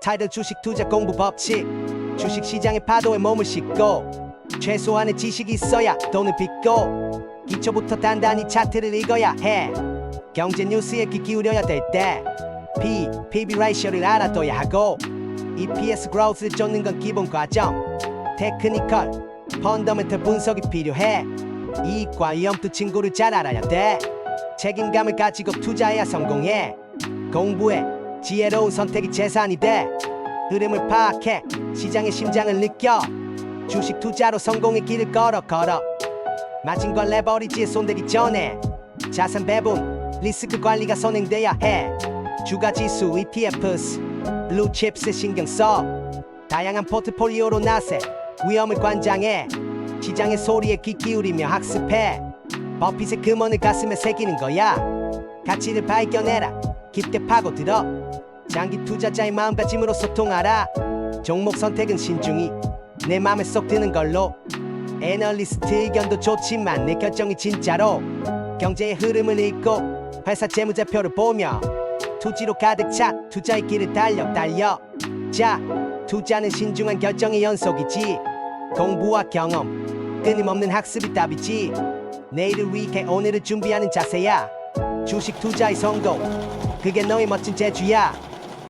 타이틀 주식 투자 공부 법칙. 주식 시장의 파도에 몸을 싣고 최소한의 지식이 있어야 돈을 빚고 기초부터 단단히 차트를 읽어야 해. 경제 뉴스에 귀 기울여야 될 때 P, PB 라이쇼를 알아둬야 하고 EPS 그로스를 쫓는 건 기본 과정. 테크니컬, 펀더멘털 분석이 필요해. 이익과 위험도 친구를 잘 알아야 돼. 책임감을 가지고 투자해야 성공해. 공부해 지혜로운 선택이 재산이 돼. 흐름을 파악해 시장의 심장을 느껴. 주식 투자로 성공의 길을 걸어 걸어. 마진 걸 레버리지에 손대기 전에 자산 배분 리스크 관리가 선행돼야 해. 주가 지수 ETFs 블루칩스 신경 써. 다양한 포트폴리오로 나세. 위험을 관장해. 시장의 소리에 귀 기울이며 학습해. 버핏의 금원을 가슴에 새기는 거야. 가치를 발견해라 깊게 파고들어 장기 투자자의 마음가짐으로 소통하라. 종목 선택은 신중히 내 맘에 쏙 드는 걸로. 애널리스트 의견도 좋지만 내 결정이 진짜로 경제의 흐름을 읽고 회사 재무제표를 보며 투지로 가득 차 투자의 길을 달려 달려. 자 투자는 신중한 결정의 연속이지. 공부와 경험 끊임없는 학습이 답이지. 내일을 위해 오늘을 준비하는 자세야. 주식 투자의 성공 그게 너의 멋진 재주야